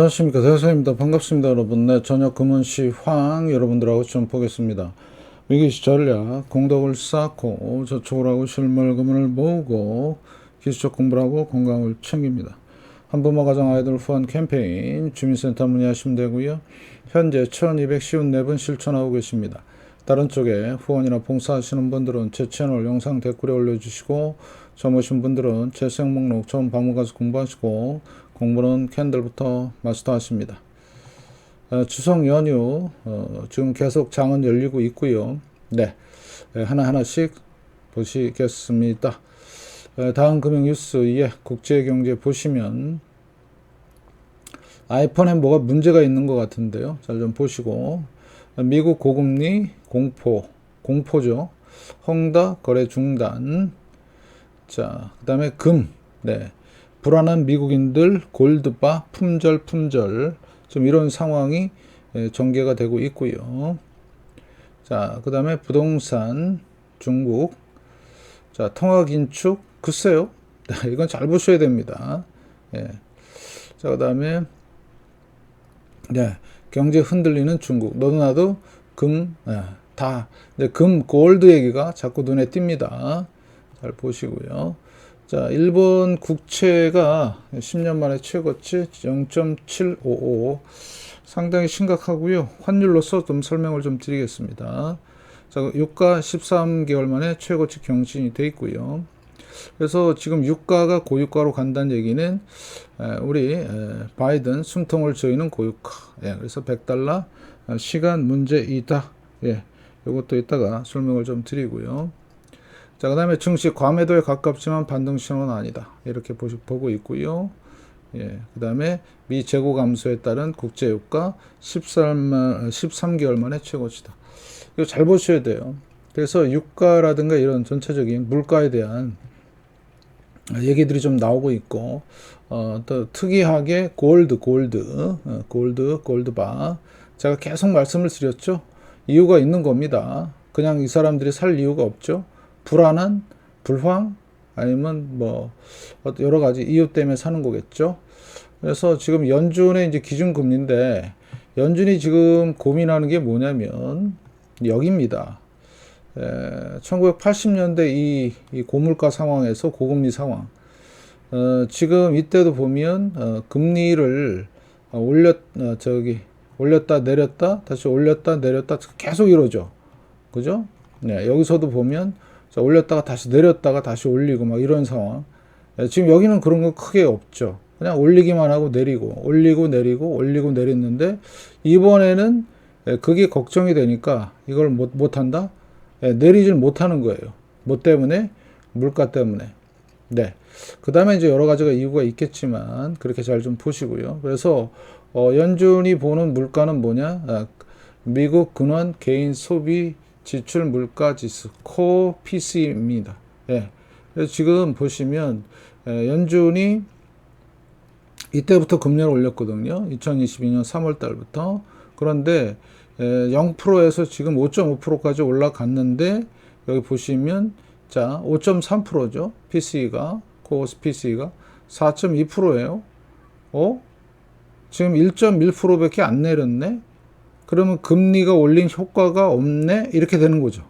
안녕하십니까. 대사입니다. 반갑습니다 여러분. 네 저녁 금은시 황 여러분들하고 좀 보겠습니다. 위기시 전략 공덕을 쌓고 저축을 하고 실물금을 모으고 기술적 공부를 하고 건강을 챙깁니다. 한부모 가정 아이들 후원 캠페인 주민센터 문의하시면 되고요. 현재 1254분 실천하고 계십니다. 다른 쪽에 후원이나 봉사하시는 분들은 제 채널 영상 댓글에 올려주시고 오신 분들은 제 생목록 처음 방문 가서 공부하시고 공부는 캔들부터 마스터 하십니다. 어, 추석 연휴 어, 지금 계속 장은 열리고 있고요. 네, 에, 하나 하나씩 보시겠습니다. 에, 다음 금융 뉴스에 국제 경제 보시면 아이폰에 뭐가 문제가 있는 것 같은데요. 잘 좀 보시고 미국 고금리 공포 공포죠. 헝다 거래 중단. 자, 그다음에 금. 네. 불안한 미국인들 골드바 품절 품절 좀 이런 상황이 예, 전개가 되고 있고요. 자, 그 다음에 부동산 중국. 자, 통화 긴축 글쎄요. 이건 잘 보셔야 됩니다. 예. 자, 그 다음에 네. 경제 흔들리는 중국. 너도 나도 금, 예, 다. 근데 금, 골드 얘기가 자꾸 눈에 띕니다. 잘 보시고요. 자, 일본 국채가 10년 만에 최고치 0.755. 상당히 심각하고요. 환율로서 좀 설명을 좀 드리겠습니다. 자, 유가 13개월 만에 최고치 경신이 돼 있고요. 그래서 지금 유가가 고유가로 간다는 얘기는 우리 바이든 숨통을 조이는 고유가. 예, 그래서 100달러 시간 문제이다. 예, 이것도 이따가 설명을 좀 드리고요. 자, 그 다음에 증시 과매도에 가깝지만 반등 신호는 아니다. 이렇게 보시, 보고 있고요. 예, 그 다음에 미 재고 감소에 따른 국제유가 13, 13개월 만에 최고치다. 이거 잘 보셔야 돼요. 그래서 유가라든가 이런 전체적인 물가에 대한 얘기들이 좀 나오고 있고, 어, 또 특이하게 골드, 골드, 어, 골드, 골드바. 제가 계속 말씀을 드렸죠. 이유가 있는 겁니다. 그냥 이 사람들이 살 이유가 없죠. 불안한, 불황, 아니면 뭐 여러 가지 이유 때문에 사는 거겠죠. 그래서 지금 연준의 이제 기준금리인데 연준이 지금 고민하는 게 뭐냐면 여기입니다. 에, 1980년대 이, 이 고물가 상황에서 고금리 상황. 어, 지금 이때도 보면 어, 금리를 어, 올렸 어, 저기 올렸다 내렸다 다시 올렸다 내렸다 계속 이러죠. 그죠? 네, 여기서도 보면 자, 올렸다가 다시 내렸다가 다시 올리고 막 이런 상황. 예, 지금 여기는 그런 거 크게 없죠. 그냥 올리기만 하고 내리고 올리고 내리고 올리고 내렸는데 이번에는 예, 그게 걱정이 되니까 이걸 못, 못 한다? 예, 내리질 못하는 거예요. 뭐 때문에? 물가 때문에. 네. 그 다음에 이제 여러 가지가 이유가 있겠지만 그렇게 잘 좀 보시고요. 그래서 어, 연준이 보는 물가는 뭐냐? 아, 미국 근원 개인 소비 지출 물가 지수 코 PC입니다. 예. 그래서 지금 보시면 예, 연준이 이때부터 금리를 올렸거든요. 2022년 3월 달부터. 그런데 0%에서 예, 지금 5.5%까지 올라갔는데 여기 보시면 자 5.3%죠. PC가 코스 PC가 4.2%예요. 어? 지금 1.1%밖에 안 내렸네. 그러면 금리가 올린 효과가 없네? 이렇게 되는 거죠.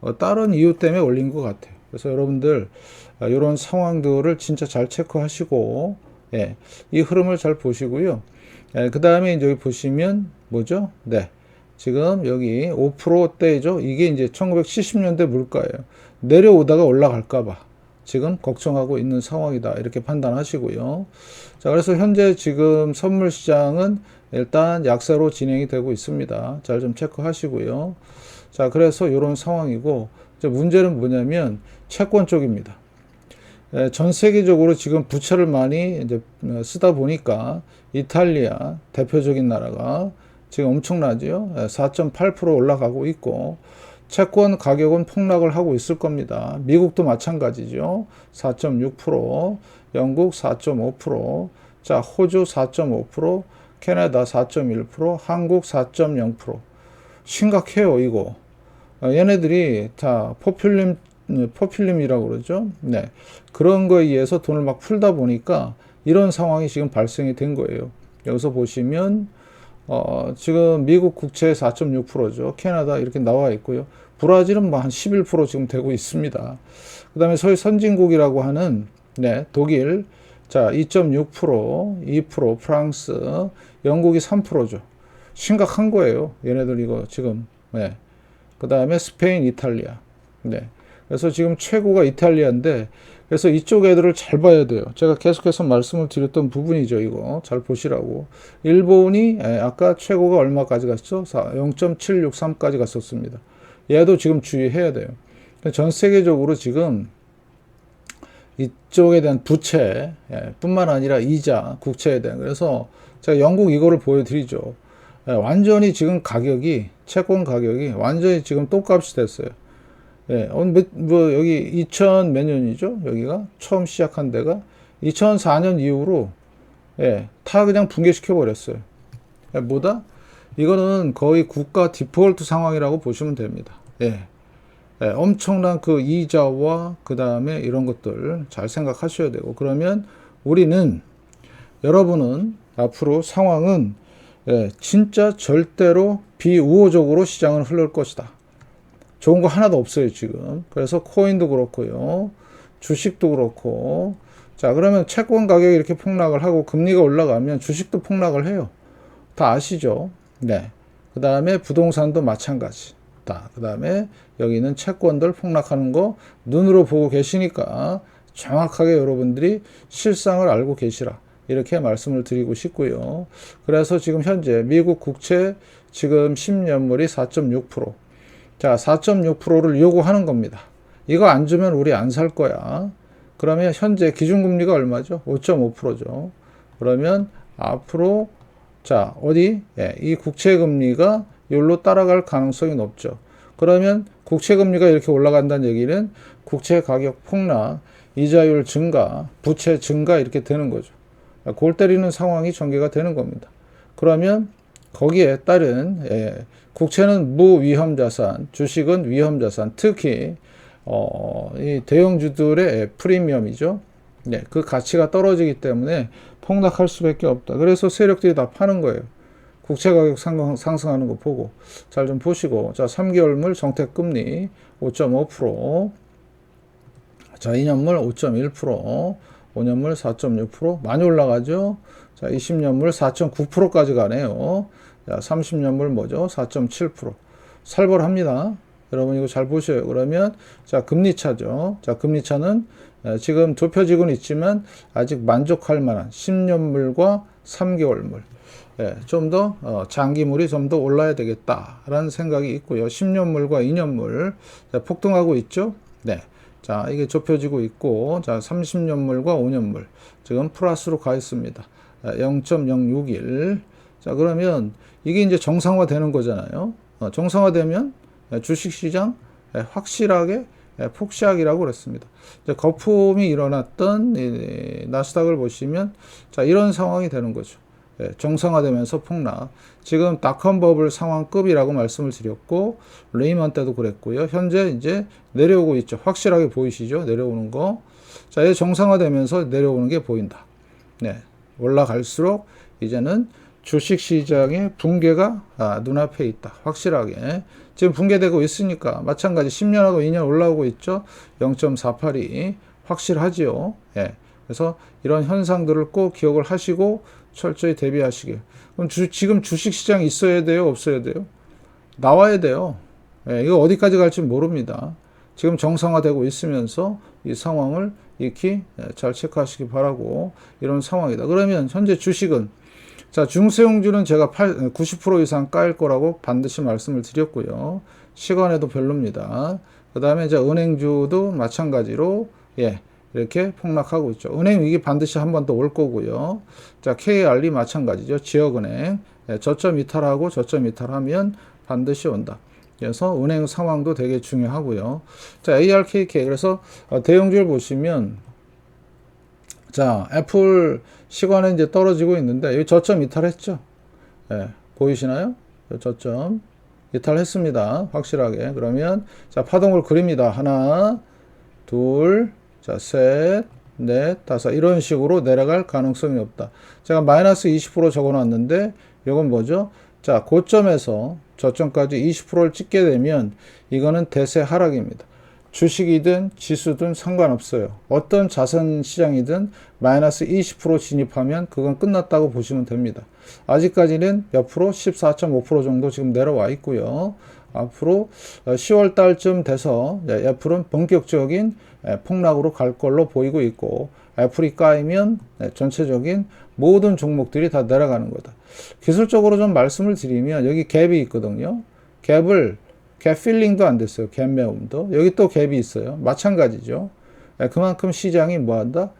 어, 다른 이유 때문에 올린 것 같아요. 그래서 여러분들 이런 아, 상황들을 진짜 잘 체크하시고 예, 이 흐름을 잘 보시고요. 예, 그 다음에 여기 보시면 뭐죠? 네. 지금 여기 5%대죠. 이게 이제 1970년대 물가예요. 내려오다가 올라갈까봐 지금 걱정하고 있는 상황이다. 이렇게 판단하시고요. 자, 그래서 현재 지금 선물 시장은 일단 약세로 진행이 되고 있습니다. 잘 좀 체크하시고요. 자, 그래서 이런 상황이고, 문제는 뭐냐면 채권 쪽입니다. 전 세계적으로 지금 부채를 많이 이제 쓰다 보니까 이탈리아 대표적인 나라가 지금 엄청나죠. 4.8% 올라가고 있고, 채권 가격은 폭락을 하고 있을 겁니다. 미국도 마찬가지죠. 4.6%, 영국 4.5%, 자, 호주 4.5%, 캐나다 4.1%, 한국 4.0%. 심각해요, 이거. 어, 얘네들이 다 포퓰림, 포퓰림이라고 그러죠. 네. 그런 거에 의해서 돈을 막 풀다 보니까 이런 상황이 지금 발생이 된 거예요. 여기서 보시면 어, 지금 미국 국채 4.6%죠. 캐나다 이렇게 나와 있고요. 브라질은 뭐 한 11% 지금 되고 있습니다. 그 다음에 소위 선진국이라고 하는 네, 독일 자 2.6% 2% 프랑스 영국이 3%죠. 심각한 거예요. 얘네들 이거 지금 네. 그 다음에 스페인 이탈리아 네. 그래서 지금 최고가 이탈리아인데 그래서 이쪽 애들을 잘 봐야 돼요. 제가 계속해서 말씀을 드렸던 부분이죠. 이거 잘 보시라고. 일본이 예, 아까 최고가 얼마까지 갔죠? 0.763까지 갔었습니다. 얘도 지금 주의해야 돼요. 전 세계적으로 지금 이쪽에 대한 부채 예, 뿐만 아니라 이자, 국채에 대한 그래서 제가 영국 이거를 보여드리죠. 예, 완전히 지금 가격이 채권 가격이 완전히 지금 똥값이 됐어요. 예, 어, 뭐, 뭐 여기 2000 몇 년이죠? 여기가 처음 시작한 데가 2004년 이후로 예, 다 그냥 붕괴시켜 버렸어요. 예, 뭐다? 이거는 거의 국가 디폴트 상황이라고 보시면 됩니다. 예. 예, 엄청난 그 이자와 그 다음에 이런 것들 잘 생각하셔야 되고 그러면 우리는 여러분은 앞으로 상황은 예, 진짜 절대로 비우호적으로 시장을 흐를 것이다. 좋은 거 하나도 없어요, 지금. 그래서 코인도 그렇고요. 주식도 그렇고. 자, 그러면 채권 가격이 이렇게 폭락을 하고 금리가 올라가면 주식도 폭락을 해요. 다 아시죠? 네. 그 다음에 부동산도 마찬가지. 다. 그 다음에 여기는 채권들 폭락하는 거 눈으로 보고 계시니까 정확하게 여러분들이 실상을 알고 계시라. 이렇게 말씀을 드리고 싶고요. 그래서 지금 현재 미국 국채 지금 10년물이 4.6%. 자, 4.6%를 요구하는 겁니다. 이거 안 주면 우리 안 살 거야. 그러면 현재 기준금리가 얼마죠? 5.5%죠. 그러면 앞으로 자, 어디? 예, 이 국채금리가 여기로 따라갈 가능성이 높죠. 그러면 국채금리가 이렇게 올라간다는 얘기는 국채 가격 폭락, 이자율 증가, 부채 증가 이렇게 되는 거죠. 골 때리는 상황이 전개가 되는 겁니다. 그러면 거기에 따른 예, 국채는 무위험 자산, 주식은 위험 자산, 특히 어, 이 대형주들의 프리미엄이죠. 네, 그 가치가 떨어지기 때문에 폭락할 수밖에 없다. 그래서 세력들이 다 파는 거예요. 국채 가격 상승 하는 거 보고 잘 좀 보시고 자 3개월물 정택 금리 5.5%, 자 2년물 5.1%, 5년물 4.6% 많이 올라가죠. 자 20년물 4.9%까지 가네요. 자, 30년물 뭐죠? 4.7%. 살벌합니다. 여러분 이거 잘 보셔요. 그러면 자 금리 차죠. 자 금리 차는 지금 좁혀지고는 있지만 아직 만족할 만한 10년물과 3개월물 예, 좀더 어, 장기물이 좀 더 올라야 되겠다라는 생각이 있고요. 10년물과 2년물 자, 폭등하고 있죠. 네. 자, 이게 좁혀지고 있고 자, 30년물과 5년물 지금 플러스로 가 있습니다. 0.061. 자, 그러면 이게 이제 정상화되는 거잖아요. 어, 정상화되면 주식시장 확실하게 폭시하기라고 그랬습니다. 거품이 일어났던 나스닥을 보시면 자 이런 상황이 되는 거죠. 정상화되면서 폭락. 지금 닷컴 버블 상황급이라고 말씀을 드렸고 레이먼 때도 그랬고요. 현재 이제 내려오고 있죠. 확실하게 보이시죠? 내려오는 거. 자, 이제 정상화되면서 내려오는 게 보인다. 네. 올라갈수록 이제는 주식 시장의 붕괴가 아, 눈앞에 있다. 확실하게. 지금 붕괴되고 있으니까 마찬가지 10년하고 2년 올라오고 있죠. 0.48이 확실하지요. 예. 그래서 이런 현상들을 꼭 기억을 하시고 철저히 대비하시길. 그럼 주, 지금 주식 시장이 있어야 돼요? 없어야 돼요? 나와야 돼요. 예, 이거 어디까지 갈지 모릅니다. 지금 정상화되고 있으면서 이 상황을 익히 예, 잘 체크하시기 바라고 이런 상황이다. 그러면 현재 주식은 자, 중소형주는 제가 8, 90% 이상 까일 거라고 반드시 말씀을 드렸고요. 시간에도 별로입니다. 그 다음에 이제 은행주도 마찬가지로, 예, 이렇게 폭락하고 있죠. 은행 위기 반드시 한 번 더 올 거고요. 자, KR이 마찬가지죠. 지역은행. 예, 저점 이탈하고 저점 이탈하면 반드시 온다. 그래서 은행 상황도 되게 중요하고요. 자, ARKK. 그래서 어, 대형주를 보시면 자, 애플 시간에 이제 떨어지고 있는데 여기 저점 이탈했죠. 예, 보이시나요? 저점 이탈했습니다. 확실하게. 그러면 자, 파동을 그립니다. 하나, 둘, 자, 셋, 넷, 다섯 이런 식으로 내려갈 가능성이 없다. 제가 마이너스 20% 적어놨는데 이건 뭐죠? 자 고점에서 저점까지 20%를 찍게 되면 이거는 대세 하락입니다. 주식이든 지수든 상관없어요. 어떤 자산 시장이든 마이너스 20% 진입하면 그건 끝났다고 보시면 됩니다. 아직까지는 몇 프로? 14.5% 정도 지금 내려와 있고요. 앞으로 10월 달쯤 돼서 애플은 본격적인 폭락으로 갈 걸로 보이고 있고 애플이 까이면 전체적인 모든 종목들이 다 내려가는 거다. 기술적으로 좀 말씀을 드리면 여기 갭이 있거든요. 갭을 갭 필링도 안 됐어요. 갭 매움도. 여기 또 갭이 있어요. 마찬가지죠. 그만큼 시장이 뭐한다?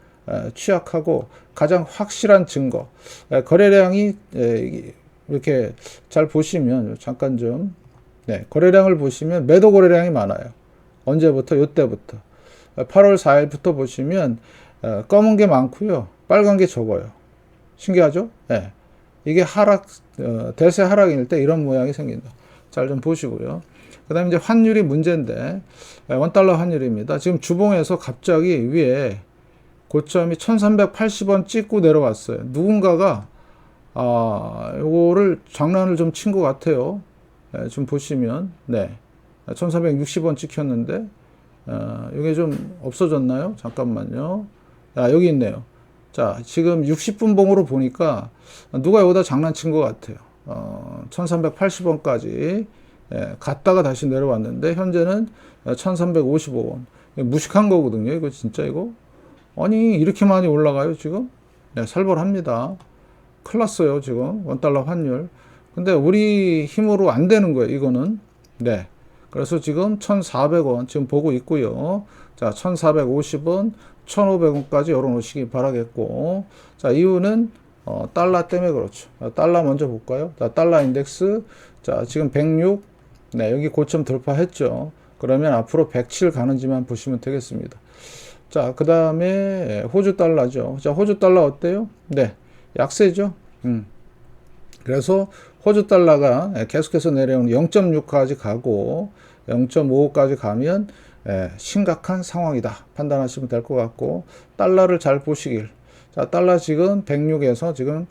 취약하고 가장 확실한 증거. 거래량이 이렇게 잘 보시면 잠깐 좀 네, 거래량을 보시면 매도 거래량이 많아요. 언제부터? 요때부터. 8월 4일부터 보시면 검은 게 많고요. 빨간 게 적어요. 신기하죠? 네. 이게 하락 어, 대세 하락일 때 이런 모양이 생긴다. 잘 좀 보시고요. 그 다음에 이제 환율이 문제인데 원달러 환율입니다. 지금 주봉에서 갑자기 위에 고점이 1380원 찍고 내려왔어요. 누군가가 아, 요거를 장난을 좀 친 것 같아요. 예, 좀 보시면 네. 1460원 찍혔는데 어, 이게 좀 없어졌나요? 잠깐만요. 아, 여기 있네요. 자, 지금 60분 봉으로 보니까 누가 여기다 장난친 것 같아요. 어, 1380원까지 예, 갔다가 다시 내려왔는데 현재는 1355원. 무식한 거거든요. 이거 진짜 이거. 아니 이렇게 많이 올라가요 지금? 네, 살벌합니다. 큰일 났어요 지금 원달러 환율. 근데 우리 힘으로 안 되는 거예요 이거는. 네. 그래서 지금 1,400원 지금 보고 있고요. 자, 1,450원, 1,500원까지 열어놓으시기 바라겠고. 자, 이유는 어, 달러 때문에 그렇죠. 달러 먼저 볼까요? 자, 달러 인덱스. 자, 지금 106. 네, 여기 고점 돌파했죠. 그러면 앞으로 107 가는지만 보시면 되겠습니다. 자, 그 다음에 호주 달러죠. 자, 호주 달러 어때요? 네, 약세죠. 음. 그래서 호주 달러가 계속해서 내려오는 0.6까지 가고 0.5까지 가면 심각한 상황이다 판단하시면 될 것 같고 달러를 잘 보시길 자 달러 지금 106에서 지금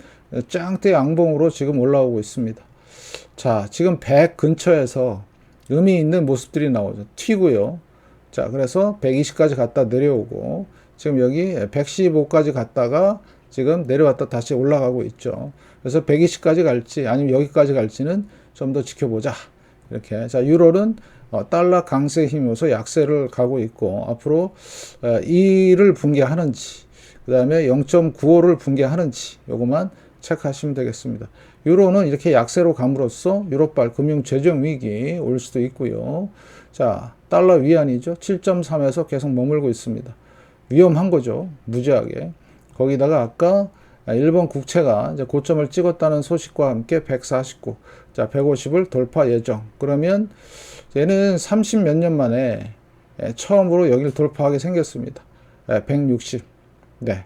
짱대 양봉으로 지금 올라오고 있습니다 자 지금 100 근처에서 의미 있는 모습들이 나오죠 튀고요 자 그래서 120까지 갔다 내려오고 지금 여기 115까지 갔다가 지금 내려왔다 다시 올라가고 있죠. 그래서 120까지 갈지 아니면 여기까지 갈지는 좀 더 지켜보자. 이렇게. 자, 유로는 어, 달러 강세 힘으로서 약세를 가고 있고 앞으로 2를 어, 붕괴하는지 그 다음에 0.95를 붕괴하는지 요것만 체크하시면 되겠습니다. 유로는 이렇게 약세로 감으로써 유로발 금융 재정 위기 올 수도 있고요. 자, 달러 위안이죠. 7.3에서 계속 머물고 있습니다. 위험한 거죠. 무지하게. 거기다가 아까 일본 국채가 이제 고점을 찍었다는 소식과 함께 149, 자 150을 돌파 예정. 그러면 얘는 30 몇 년 만에 예, 처음으로 여기를 돌파하게 생겼습니다. 160. 예, 네.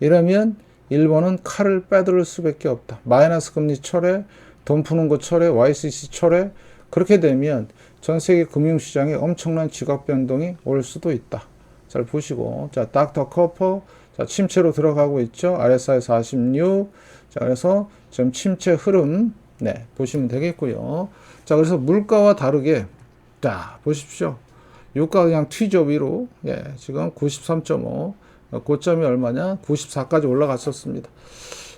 이러면 일본은 칼을 빼들을 수밖에 없다. 마이너스 금리 철회, 돈 푸는 거 철회, YCC 철회. 그렇게 되면 전 세계 금융시장에 엄청난 지각 변동이 올 수도 있다. 잘 보시고. 자, 닥터 커퍼 자, 침체로 들어가고 있죠. RSI 46. 자, 그래서 지금 침체 흐름, 네, 보시면 되겠고요. 자, 그래서 물가와 다르게, 자, 보십시오. 유가 그냥 튀죠, 위로. 예, 지금 93.5. 고점이 얼마냐? 94까지 올라갔었습니다.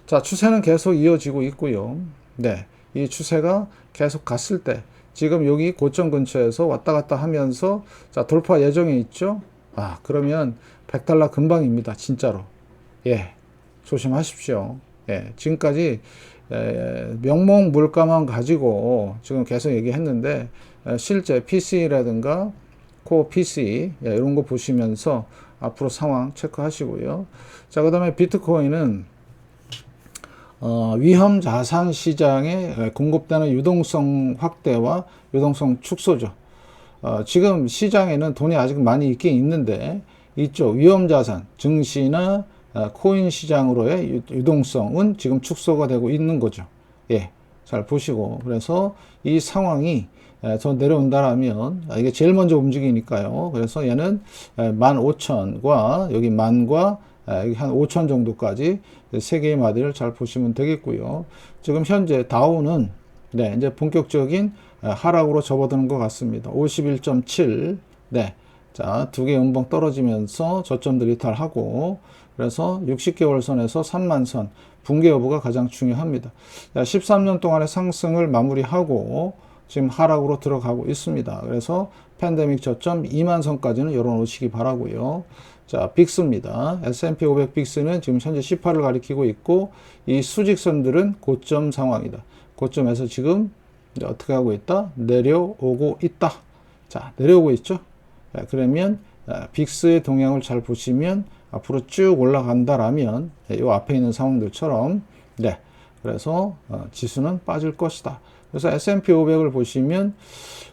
자, 추세는 계속 이어지고 있고요. 네, 이 추세가 계속 갔을 때, 지금 여기 고점 근처에서 왔다 갔다 하면서, 자, 돌파 예정에 있죠? 아, 그러면 100달러 금방입니다. 진짜로. 예. 조심하십시오. 예. 지금까지 에, 명목 물가만 가지고 지금 계속 얘기했는데 에, 실제 PC라든가 코어 PC 예, 이런 거 보시면서 앞으로 상황 체크하시고요. 자, 그다음에 비트코인은 어, 위험 자산 시장에 공급되는 유동성 확대와 유동성 축소죠. 어, 지금 시장에는 돈이 아직 많이 있긴 있는데 이쪽 위험자산, 증시나 어, 코인 시장으로의 유동성은 지금 축소가 되고 있는 거죠. 예. 잘 보시고. 그래서 이 상황이 에, 더 내려온다라면 아, 이게 제일 먼저 움직이니까요. 그래서 얘는 15,000과 여기 만과 한5,000 정도까지 세 개의 마디를 잘 보시면 되겠고요. 지금 현재 다우는 네, 이제 본격적인 에, 하락으로 접어드는 것 같습니다. 51.7. 네. 자, 두 개 음봉 떨어지면서 저점들 이탈하고 그래서 60개월 선에서 3만 선 붕괴 여부가 가장 중요합니다. 자, 13년 동안의 상승을 마무리하고 지금 하락으로 들어가고 있습니다. 그래서 팬데믹 저점 2만 선까지는 열어놓으시기 바라고요. 자, 빅스입니다. S&P 500 빅스는 지금 현재 18을 가리키고 있고 이 수직선들은 고점 상황이다. 고점에서 지금 어떻게 하고 있다? 내려오고 있다. 자, 내려오고 있죠? 자, 그러면 아, 빅스의 동향을 잘 보시면 앞으로 쭉 올라간다라면 이 앞에 있는 상황들처럼 네. 그래서 어, 지수는 빠질 것이다. 그래서 S&P 500을 보시면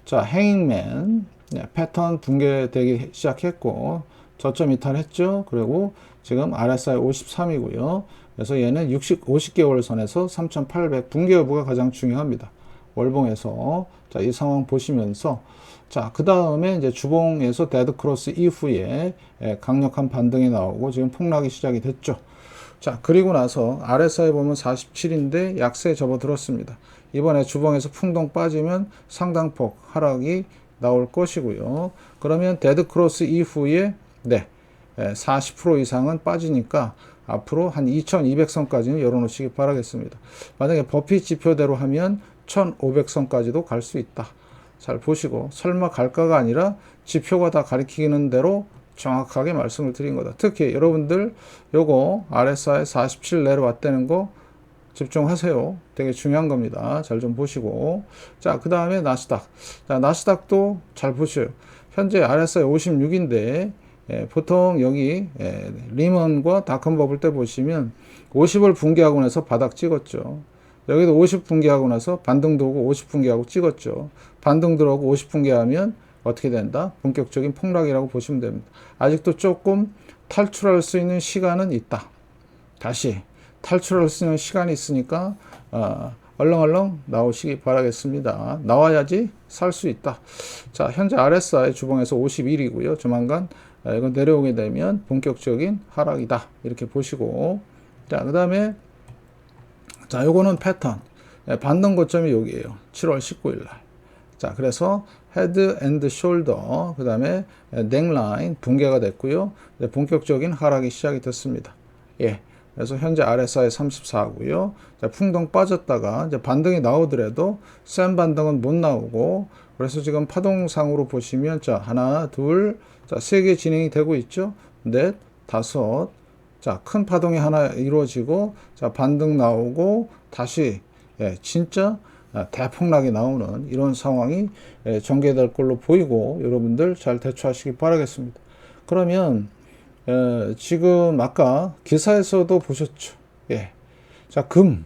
자, 행잉맨 네, 패턴 붕괴되기 시작했고 저점 이탈했죠. 그리고 지금 RSI 53이고요. 그래서 얘는 60, 50개월 선에서 3,800 붕괴 여부가 가장 중요합니다. 월봉에서 자, 이 상황 보시면서 자, 그 다음에 이제 주봉에서 데드 크로스 이후에 예, 강력한 반등이 나오고 지금 폭락이 시작이 됐죠. 자, 그리고 나서 RSI 보면 47인데 약세에 접어들었습니다. 이번에 주봉에서 풍덩 빠지면 상당폭 하락이 나올 것이고요. 그러면 데드 크로스 이후에 네, 40% 이상은 빠지니까 앞으로 한 2200선까지는 열어놓으시기 바라겠습니다. 만약에 버핏 지표대로 하면 1500선까지도 갈 수 있다. 잘 보시고 설마 갈까가 아니라 지표가 다 가리키는 대로 정확하게 말씀을 드린 거다. 특히 여러분들 요거 RSI 47 내려왔다는 거 집중하세요. 되게 중요한 겁니다. 잘 좀 보시고. 자, 그 다음에 나스닥. 자, 나스닥도 잘 보셔요. 현재 RSI 56인데, 예, 보통 여기, 예, 리먼과 닷컴 버블 때 보시면 50을 붕괴하고 나서 바닥 찍었죠. 여기도 50 붕괴하고 나서 반등 도고 50 붕괴하고 찍었죠. 반등 들어오고 50 붕괴하면 어떻게 된다? 본격적인 폭락이라고 보시면 됩니다. 아직도 조금 탈출할 수 있는 시간은 있다. 다시 탈출할 수 있는 시간이 있으니까 어, 얼렁얼렁 나오시기 바라겠습니다. 나와야지 살 수 있다. 자, 현재 RSI 주봉에서 51이고요. 조만간 아, 이거 내려오게 되면 본격적인 하락이다. 이렇게 보시고 자, 그 다음에 자, 요거는 패턴. 예, 반등 고점이 여기에요. 7월 19일 날. 자, 그래서 헤드 앤드 숄더, 그 다음에 넥라인 붕괴가 됐고요. 본격적인 하락이 시작이 됐습니다. 예. 그래서 현재 RSI 34고요. 자, 풍덩 빠졌다가 이제 반등이 나오더라도 센 반등은 못 나오고 그래서 지금 파동상으로 보시면 자, 하나, 둘, 자, 세 개 진행이 되고 있죠. 넷, 다섯, 자, 큰 파동이 하나 이루어지고, 자, 반등 나오고, 다시, 예, 진짜 아, 대폭락이 나오는 이런 상황이 예, 전개될 걸로 보이고, 여러분들 잘 대처하시기 바라겠습니다. 그러면, 예, 지금 아까 기사에서도 보셨죠. 예. 자, 금,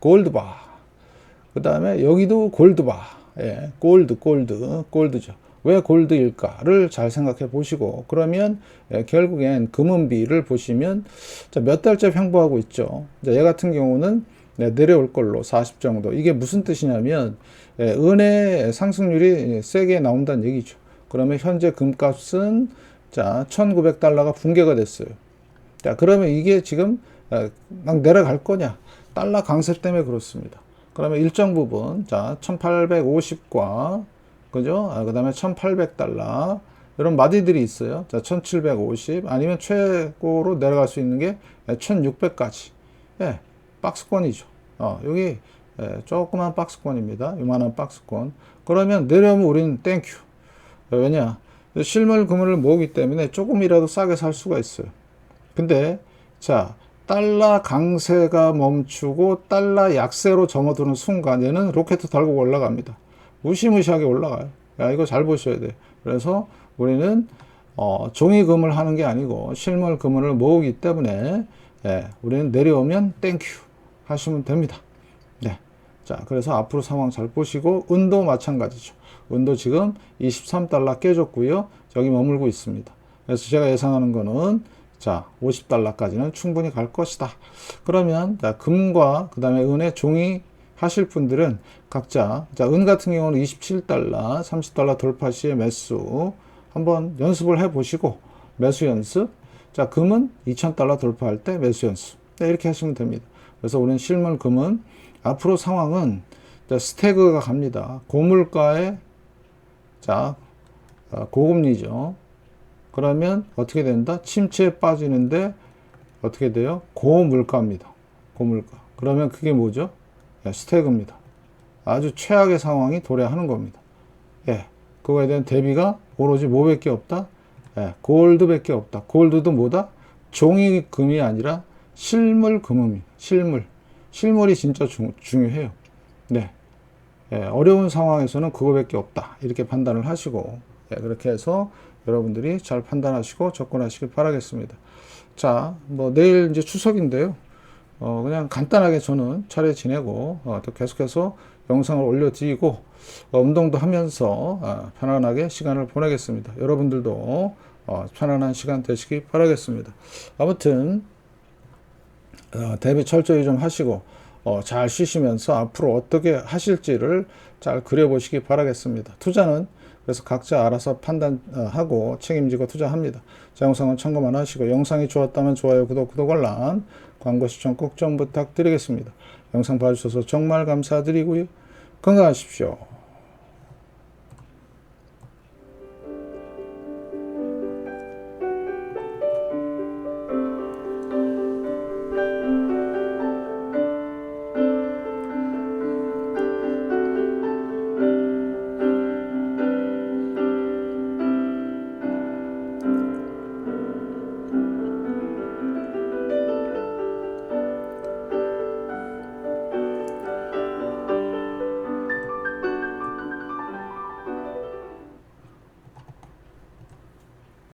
골드바. 그 다음에 여기도 골드바. 예, 골드, 골드, 골드죠. 왜 골드일까를 잘 생각해 보시고 그러면 예, 결국엔 금은비를 보시면 몇 달째 횡보하고 있죠. 얘 같은 경우는 네, 내려올 걸로 40 정도. 이게 무슨 뜻이냐면 예, 은의 상승률이 세게 나온다는 얘기죠. 그러면 현재 금값은 자 1,900달러가 붕괴가 됐어요. 자 그러면 이게 지금 어, 막 내려갈 거냐? 달러 강세 때문에 그렇습니다. 그러면 일정 부분 자 1850과 그죠? 아, 그 다음에 1800달러. 이런 마디들이 있어요. 자, 1750 아니면 최고로 내려갈 수 있는 게 1600까지. 예, 박스권이죠. 어, 여기 예, 조그만 박스권입니다. 이만한 박스권. 그러면 내려오면 우리는 땡큐. 왜냐? 실물 금을 모으기 때문에 조금이라도 싸게 살 수가 있어요. 근데 자, 달러 강세가 멈추고 달러 약세로 접어드는 순간 얘는 로켓 달고 올라갑니다. 무시무시하게 올라가요. 야, 이거 잘 보셔야 돼. 그래서 우리는 어, 종이금을 하는 게 아니고 실물 금을 모으기 때문에 예, 우리는 내려오면 땡큐 하시면 됩니다. 네. 자, 그래서 앞으로 상황 잘 보시고 은도 마찬가지죠. 은도 지금 23달러 깨졌고요. 여기 머물고 있습니다. 그래서 제가 예상하는 거는 자, 50달러까지는 충분히 갈 것이다. 그러면 자, 금과 그다음에 은의 종이 하실 분들은 각자 자, 은 같은 경우는 27달러, 30달러 돌파 시에 매수 한번 연습을 해 보시고 매수 연습. 자, 금은 2000달러 돌파할 때 매수 연습. 네, 이렇게 하시면 됩니다. 그래서 우리는 실물 금은 앞으로 상황은 자, 스태그가 갑니다. 고물가에 자, 어, 고금리죠. 그러면 어떻게 된다? 침체에 빠지는데 어떻게 돼요? 고물가입니다. 고물가. 그러면 그게 뭐죠? 예, 스태그입니다. 아주 최악의 상황이 도래하는 겁니다. 예, 그거에 대한 대비가 오로지 뭐밖에 없다? 예, 골드밖에 없다. 골드도 뭐다? 종이금이 아니라 실물금입니다. 실물. 실물이 진짜 중, 중요해요. 네. 예, 어려운 상황에서는 그거밖에 없다. 이렇게 판단을 하시고, 예, 그렇게 해서 여러분들이 잘 판단하시고 접근하시길 바라겠습니다. 자, 뭐 내일 이제 추석인데요. 어, 그냥 간단하게 저는 차례 지내고, 어, 또 계속해서 영상을 올려드리고, 어, 운동도 하면서 아, 편안하게 시간을 보내겠습니다. 여러분들도 어, 편안한 시간 되시기 바라겠습니다. 아무튼, 어, 대비 철저히 좀 하시고, 어, 잘 쉬시면서 앞으로 어떻게 하실지를 잘 그려보시기 바라겠습니다. 투자는 그래서 각자 알아서 판단하고 책임지고 투자합니다. 자, 영상은 참고만 하시고 영상이 좋았다면 좋아요, 구독, 구독 알람, 광고 시청 꼭 좀 부탁드리겠습니다. 영상 봐주셔서 정말 감사드리고요. 건강하십시오.